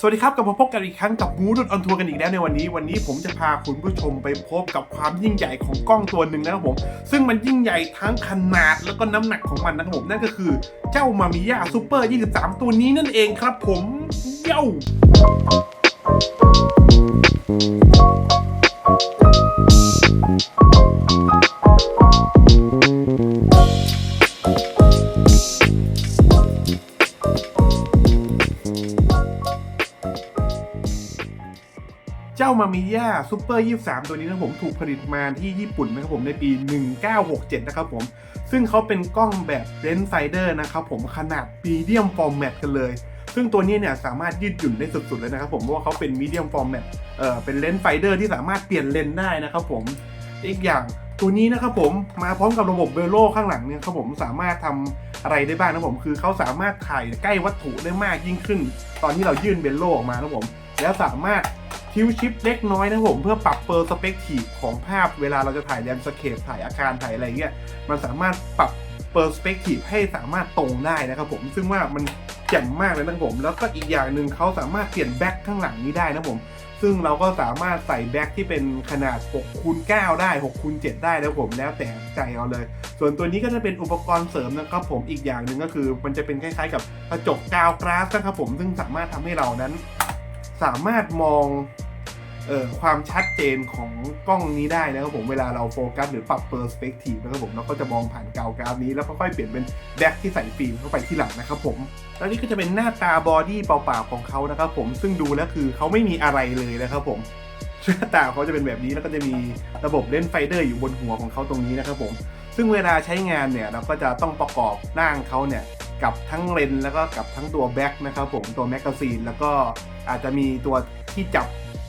สวัสดีครับกลับมาพบกันอีกครั้งกับมูดุดออนทัวร์กันอีกแล้วในวันนี้ วันนี้ผมจะพาคุณผู้ชมไปพบกับความยิ่งใหญ่ของกล้องตัวหนึ่งนะครับผม ซึ่งมันยิ่งใหญ่ทั้งขนาดแล้วก็น้ำหนักของมันนะครับผม นั่นก็คือเจ้ามามิยาซูเปอร์ 23 ตัวนี้นั่นเองครับผมเย้า มิยาซูเปอร์23 ตัวนี้นะผมถูกผลิตมาที่ญี่ปุ่นนะครับผมในปี 1967 นะครับผม ซึ่งเขาเป็นกล้องแบบเลนส์ไฟเดอร์นะครับผมขนาดมีเดียมฟอร์แมตกันเลย ซึ่งตัวนี้เนี่ยสามารถยืดหยุ่นได้สุดๆเลยนะครับผมเพราะว่าเขาเป็นมีเดียมฟอร์แมตเอ่อเป็นเลนส์ไฟเดอร์ที่สามารถเปลี่ยนเลนส์ได้นะครับผมอีกอย่างตัวนี้นะครับผมมาพร้อมกับระบบเวโลข้างหลังเนี่ยครับผมสามารถทำอะไรได้บ้างนะผมคือเขาสามารถถ่ายใกล้วัตถุได้มากยิ่งขึ้น ตอนที่เรายื่นเวโลออกมานะผม แล้วสามารถ ทิวชิปเล็กน้อยนะครับผมเพื่อปรับเปอร์สเปกทีฟของภาพเวลาเราจะถ่ายแลนด์สเคปถ่ายอาคารถ่ายอะไรเงี้ยมันสามารถปรับเปอร์สเปกทีฟให้สามารถตรงได้นะครับผมซึ่งว่ามันแจ่มมากเลยนะผม แล้วก็อีกอย่างหนึ่งเขาสามารถเปลี่ยนแบ็คข้างหลังนี้ได้นะครับผมซึ่งเราก็สามารถใส่แบ็คที่เป็นขนาด6คูณ9ได้6คูณ7ได้นะครับผมแล้วแต่ใจเอาเลย ส่วนตัวนี้ก็จะเป็นอุปกรณ์เสริมนะครับผมอีกอย่างหนึ่งก็คือ มันจะเป็นคล้ายๆกับกระจกกาวกราสนะครับผมซึ่งสามารถทำให้เรานั้น สามารถมอง เอ่อความชัดเจนของกล้องนี้ได้นะครับผมเวลาเราโฟกัสหรือปรับเปอร์สเปกทีฟนะครับผมเราก็จะมองผ่านกาวกราฟนี้แล้วค่อยๆเปลี่ยนเป็นแบ็คที่ใส่ฟิล์มเข้าไปที่หลังนะครับผมแล้วนี่ก็จะเป็นหน้าตาบอดี้เปล่าๆของเขานะครับผมซึ่งดูแล้วคือเขาไม่มีอะไรเลยนะครับผมหน้าตาเขาจะเป็นแบบนี้แล้วก็จะมีระบบเลนส์ไฟเดอร์อยู่บนหัวของเขาตรงนี้นะครับผม ซึ่งเวลาใช้งานเนี่ยเราก็จะต้องประกอบร่างเขาเนี่ยกับทั้งเลนส์แล้วก็กับทั้งตัวแบ็คนะครับผมตัวแมกกาซีนแล้วก็อาจจะมีตัวที่จับ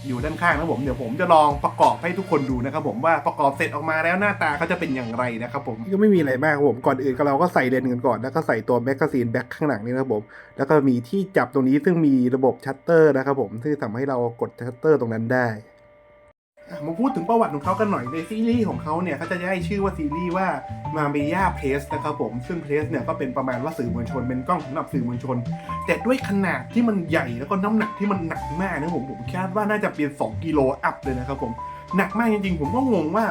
อยู่ด้านข้างนะผมเดี๋ยวผมจะลองประกอบให้ทุกคนดูนะครับผมว่าประกอบเสร็จออกมาแล้วหน้าตาเขาจะเป็นอย่างไรนะครับผมก็ไม่มีอะไรมากครับผมก่อนอื่นก็เราก็ใส่เลนส์กันก่อนแล้วก็ใส่ตัวแมกกาซีนแบ็คข้างหลังนี่นะครับผมแล้วก็มีที่จับตรงนี้ซึ่งมีระบบชัตเตอร์นะครับผมที่ทำให้เรากดชัตเตอร์ตรงนั้นได้ มาพูดถึงประวัติของเขากันหน่อยในซีรีส์ของเขาเนี่ยเขาจะได้ชื่อว่าซีรีส์ว่ามาเมย่าเพสนะครับผมซึ่งเพสเนี่ยก็เป็นประมาณว่าสื่อมวลชนเป็นกล้องสำหรับสื่อมวลชน แต่ด้วยขนาดที่มันใหญ่แล้วก็น้ำหนักที่มันหนักมากนะผมผมคาดว่าน่าจะเป็น 2 กิโลอัพเลยนะครับผมหนักมากจริงๆ ผมก็งงว่า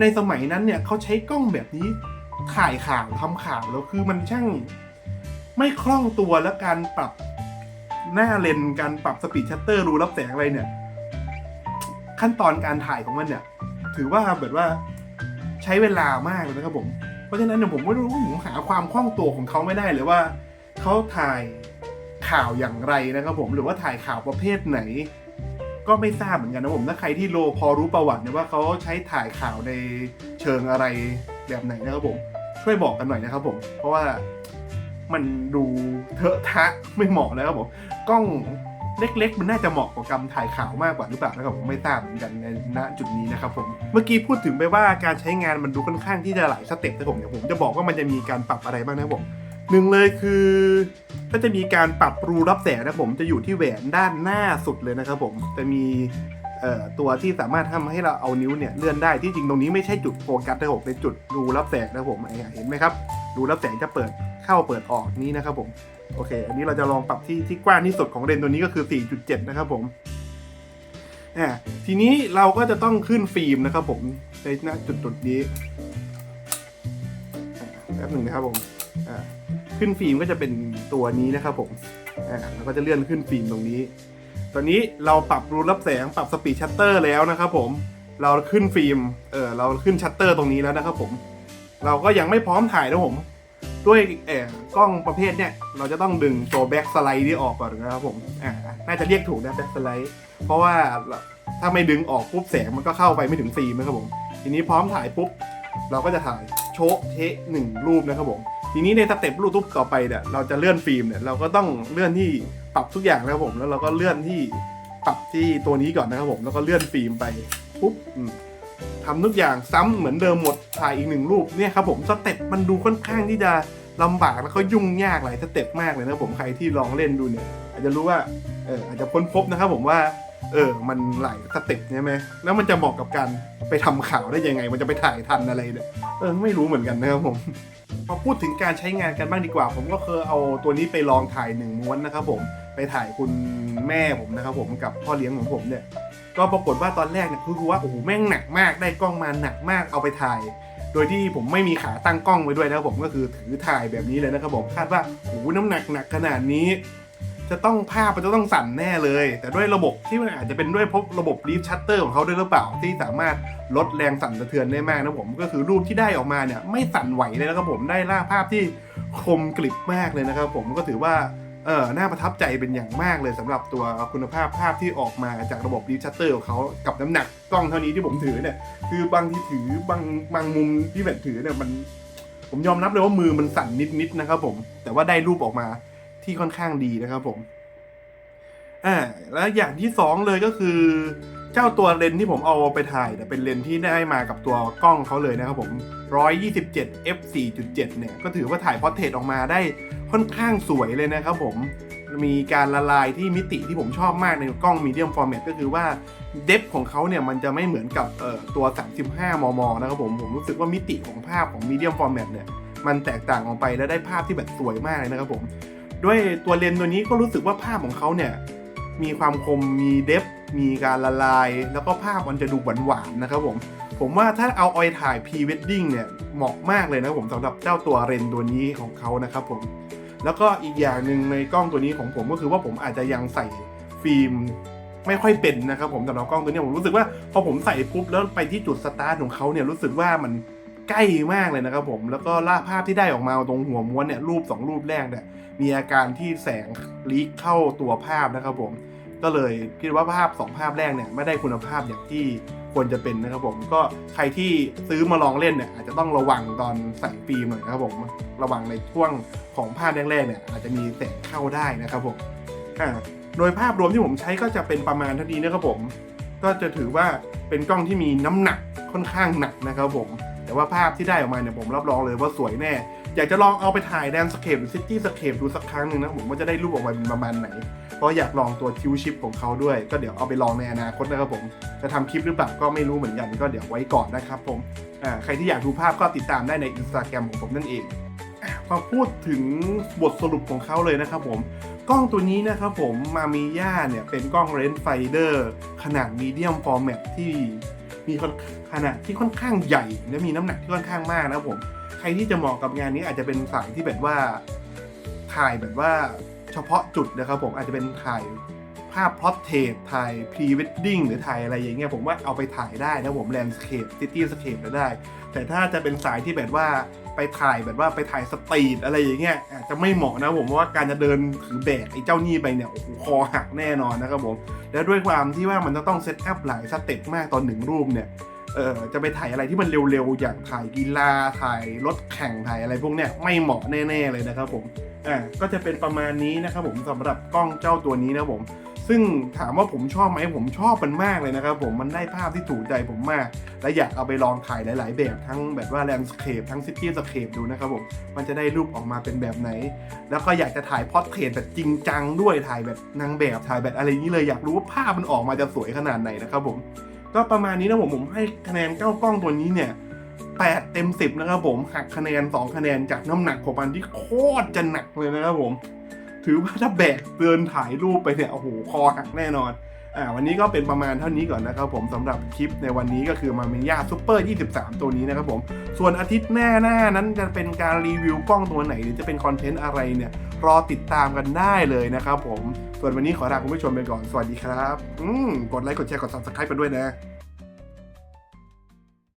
ในสมัยนั้นเนี่ยเขาใช้กล้องแบบนี้ถ่ายข่าวทำข่าวแล้วคือมันช่างไม่คล่องตัวและการปรับหน้าเลนการปรับสปีดชัตเตอร์รูรับแสงอะไรเนี่ย ขั้นตอนการถ่ายของมันเนี่ย ถือว่าแบบว่าใช้เวลามากเลยนะครับผม เพราะฉะนั้นเนี่ยผมไม่รู้ผมหาความคล่องตัวของเขาไม่ได้เลยว่าเขาถ่ายข่าวอย่างไรนะครับผมหรือว่าถ่ายข่าวประเภทไหน ก็ไม่ทราบเหมือนกันนะผมถ้าใครที่โลพอรู้ประวัติเนี่ยว่าเขาใช้ถ่ายข่าวในเชิงอะไรแบบไหนนะครับผม ช่วยบอกกันหน่อยนะครับผม เพราะว่ามันดูเถอะทะไม่เหมาะนะครับผมกล้อง เล็ก ๆ มันน่าจะเหมาะกับการถ่ายข่าวมากกว่าหรือเปล่านะครับผมไม่ทราบเหมือนกันในณจุดนี้นะครับผมเมื่อกี้พูดถึงไปว่าการใช้งานมันดูค่อนข้างที่จะหลายสเต็ปนะผมเดี๋ยวผมจะบอกว่ามันจะมีการปรับอะไรบ้างนะครับผมหนึ่งเลยคือก็จะมีการปรับรูรับแสงนะครับผมจะอยู่ที่แหวนด้านหน้าสุดเลยนะครับผมจะมี ตัวที่สามารถทำให้เราเอานิ้วเนี่ยเลื่อนได้ที่จริงตรงนี้ไม่ใช่จุดโฟกัสนะผมเป็นจุดรูรับแสงนะครับผมเห็นไหมครับรูรับแสงจะเปิดเข้าเปิดออกนี้นะครับผมโอเค อันนี้เราจะลองปรับที่ที่กว้างที่สุดของเลนตัวนี้ก็คือ 4.7 นะครับผมอ่าทีนี้เราก็จะต้องขึ้นฟิล์มนะครับผมในณจุดจุดนี้แป๊บหนึ่งนะครับผมอ่าขึ้นฟิล์มก็จะเป็นตัวนี้นะครับผมอ่าเราก็จะเลื่อนขึ้นฟิล์มตรงนี้ ตอนนี้เราปรับรูรับแสงปรับสปีดชัตเตอร์แล้วนะครับผมเราขึ้นฟิล์มเออเราขึ้นชัตเตอร์ตรงนี้แล้วนะครับผม เราก็ยังไม่พร้อมถ่ายนะผม ด้วยเอ่อกล้องประเภทเนี่ยเราจะต้องดึงตัวแบ็กสไลด์นี่ออกก่อนนะครับผมอ่าน่าจะเรียกถูกนะแบ็กสไลด์เพราะว่าถ้าไม่ดึงออกปุ๊บแสงมันก็เข้าไปไม่ถึงฟิล์มนะครับผม ทีนี้พร้อมถ่ายปุ๊บเราก็จะถ่ายโชะเทะหนึ่งรูปนะครับผม ทีนี้ในสเต็ปรูปต่อไปเนี่ยเราจะเลื่อนฟิล์มเนี่ยเราก็ต้องเลื่อนที่ ปรับทุกอย่างนะครับผม แล้วเราก็เลื่อนที่ปรับที่ตัวนี้ก่อนนะครับผม แล้วก็เลื่อนฟิล์มไปปุ๊บทำทุกอย่างซ้ำเหมือนเดิมหมดถ่ายอีกหนึ่งรูปเนี่ยครับผมสเต็ปมันดูค่อนข้างที่จะลำบากแล้วก็ยุ่งยากหลายสเต็ปมากเลยนะผมใครที่ลองเล่นดูเนี่ย อาจจะรู้ว่าเอออาจจะค้นพบนะครับผมว่าเออ มันหลายสเต็ปใช่ไหมแล้วมันจะเหมาะกับการไปทำข่าวได้ยังไง มันจะไปถ่ายทันอะไรเนี่ยเออไม่รู้เหมือนกันนะครับผมพอพูดถึงการใช้งานกันบ้างดีกว่า ผมก็เคยเอาตัวนี้ไปลองถ่ายหนึ่งม้วนนะครับผม ไปถ่ายคุณแม่ผมนะครับผมกับพ่อเลี้ยงของผมเนี่ย ก็ปรากฏว่าตอนแรกเนี่ยคือว่าโอ้โหแม่งหนักมากได้กล้องมาหนักมากเอาไปถ่าย โดยที่ผมไม่มีขาตั้งกล้องไว้ด้วยนะครับผมก็คือถือถ่ายแบบนี้เลยนะครับผมคาดว่าโอ้โหน้ำหนักหนักขนาดนี้ จะต้องภาพมันจะต้องสั่นแน่เลย แต่ด้วยระบบที่มันอาจจะเป็นด้วยพราะระบบรีฟชัตเตอร์ของเขาด้วยหรือเปล่าที่สามารถลดแรงสั่นสะเทือนได้มากนะผมก็คือรูปที่ได้ออกมาเนี่ยไม่สั่นไหวเลยนะครับผมได้ล่าภาพที่คมกริบมากเลยนะครับผมก็ถือว่า เออน่าประทับใจเป็นอย่างมากเลยสำหรับตัวคุณภาพภาพที่ออกมาจากระบบรีชัตเตอร์ของเขากับน้ำหนักกล้องเท่านี้ที่ผมถือเนี่ยคือบางที่ถือบางบางมุมที่แบบถือเนี่ยมัน ผมยอมรับเลยว่ามือมันสั่นนิดๆนะครับผม แต่ว่าได้รูปออกมาที่ค่อนข้างดีนะครับผมอ่าแล้วอย่างที่สองเลยก็คือ เจ้าตัวเลนส์ที่ผมเอาไปถ่ายเนี่ยเป็นเลนส์ที่ได้มากับตัวกล้องเขาเลยนะครับผม127 f 4.7เนี่ยก็ถือว่าถ่ายพอร์เทรตออกมาได้ ค่อนข้างสวยเลยนะครับผมมีการละลายที่มิติที่ผมชอบมากในกล้องมีเดียมฟอร์แมตก็คือว่าเดฟของเขาเนี่ยมันจะไม่เหมือนกับตัว 35 มม นะครับผมผมรู้สึกว่ามิติของภาพของมีเดียมฟอร์แมตเนี่ยมันแตกต่างออกไปและได้ภาพที่แบบสวยมากเลยนะครับผม ด้วยตัวเลนส์ตัวนี้ก็รู้สึกว่าภาพของเขาเนี่ยมีความคมมีเดฟมีการละลาย แล้วก็ภาพมันจะดูหวานๆนะครับผมผมว่าถ้าเอาออยถ่ายพรีเวดดิ้งเนี่ยเหมาะมากเลยนะครับผมสำหรับเจ้าตัวเรนตัวนี้ของเขานะครับผม แล้วก็อีกอย่างหนึ่งในกล้องตัวนี้ของผมก็คือว่าผมอาจจะยังใส่ฟิล์มไม่ค่อยเป็นนะครับผมสำหรับกล้องตัวนี้ผมรู้สึกว่าพอผมใส่ปุ๊บแล้วไปที่จุดสตาร์ทของเขาเนี่ยรู้สึกว่ามันใกล้มากเลยนะครับผมแล้วก็ล่าภาพที่ได้ออกมาตรงหัวม้วนเนี่ยรูปสองรูปแรกเนี่ยมีอาการที่แสงลีกเข้าตัวภาพนะครับผมก็เลยคิดว่าภาพสองภาพแรกเนี่ยไม่ได้คุณภาพอย่างที่ ควรจะเป็นนะครับผมก็ใครที่ซื้อมาลองเล่นเนี่ยอาจจะต้องระวังตอนใส่ฟิล์มหน่อยนะครับผมระวังในช่วงของภาพแรกๆเนี่ยอาจจะมีแสงเข้าได้นะครับผมอ่าโดยภาพรวมที่ผมใช้ก็จะเป็นประมาณเท่านี้นะครับผม ก็จะถือว่าเป็นกล้องที่มีน้ำหนักค่อนข้างหนักนะครับผม แต่ว่าภาพที่ได้ออกมาเนี่ยผมรับรองเลยว่าสวยแน่ อยากจะลองเอาไปถ่ายแดนสเคปหรือซิตี้สเคปดูสักครั้งหนึ่งนะผมว่าจะได้รูปออกมาเป็นประมาณไหน เพราะอยากลองตัวคิวชิปของเขาด้วย ก็เดี๋ยวเอาไปลองในอนาคตนะครับผม จะทำคลิปหรือเปล่าก็ไม่รู้เหมือนกันก็เดี๋ยวไว้ก่อนนะครับผมใครที่อยากดูภาพก็ติดตามได้ในอินสตาแกรมของผมนั่นเองอะมาพูดถึงบทสรุปของเขาเลยนะครับผมกล้องตัวนี้นะครับผมมามีย่าเนี่ยเป็นกล้องเลนส์ไฟเดอร์ขนาดมีเดียมฟอร์แมตที่มีขนาดที่ค่อนข้างใหญ่และมีน้ำหนักที่ค่อนข้างมากนะครับผม รที่จะเหมาะกับงานนี้อาจจะเป็นสายที่แบบว่าถ่ายแบบว่าเฉพาะจุดนะครับผมอาจจะเป็นถ่ายภาพพลอตเทรถ่ายพรีเวดดิ้งหรือถ่ายอะไรอย่างเงี้ยผมว่าเอาไปถ่ายได้นะผมแลนด์สเคปซิตี้สเคปได้ แต่ถ้าจะเป็นสายที่แบบว่าไปถ่ายแบบว่าไปถ่ายสตรีทอะไรอย่างเงี้ยอาจจะไม่เหมาะนะผมเพราะว่าการจะเดินถือแบกไอ้เจ้านี่ไปเนี่ยโอ้โหคอหักแน่นอนนะครับผม แล้วด้วยความที่ว่ามันจะต้องเซตอัพหลายสเต็ปมากตอนหนึ่งรูปเนี่ย เออจะไปถ่ายอะไรที่มันเร็วๆ อย่างถ่ายกีฬาถ่ายรถแข่งถ่ายอะไรพวกเนี้ยไม่เหมาะแน่ๆเลยนะครับผมอ่าก็จะเป็นประมาณนี้นะครับผมสำหรับกล้องเจ้าตัวนี้นะผม ซึ่งถามว่าผมชอบไหมผมชอบมันมากเลยนะครับผมมันได้ภาพที่ถูกใจผมมาก และอยากเอาไปลองถ่ายหลาย ๆ แบบทั้งแบบว่าแลนด์สเคปทั้งซิตี้สเคปดูนะครับผมมันจะได้รูปออกมาเป็นแบบไหน แล้วก็อยากจะถ่ายพอร์เทรตแบบจริงจังด้วยถ่ายแบบนางแบบถ่ายแบบอะไรนี้เลยอยากรู้ว่าภาพมันออกมาจะสวยขนาดไหนนะครับผม ก็ประมาณนี้นะผมผมให้คะแนนเก้ากล้องตัวนี้เนี่ย8เต็ม10นะครับผมหักคะแนน2คะแนนจากน้ำหนักของมันที่โคตรจะหนักเลยนะครับผม ถือว่าถ้าแบกเดินถ่ายรูปไปเนี่ยโอ้โหคอหักแน่นอนอ่าวันนี้ก็เป็นประมาณเท่านี้ก่อนนะครับผมสำหรับคลิปในวันนี้ก็คือมาเมย่าซูเปอร์ 23 ตัวนี้นะครับผม ส่วนอาทิตย์หน้าหน้านั้นจะเป็นการรีวิวกล้องตัวไหน หรือจะเป็นคอนเทนต์อะไรเนี่ย รอติดตามกันได้เลยนะครับผมส่วนวันนี้ขอลาคุณผู้ชมไปก่อนสวัสดีครับ อืมกดไลค์กดแชร์กด subscribe กันด้วยนะ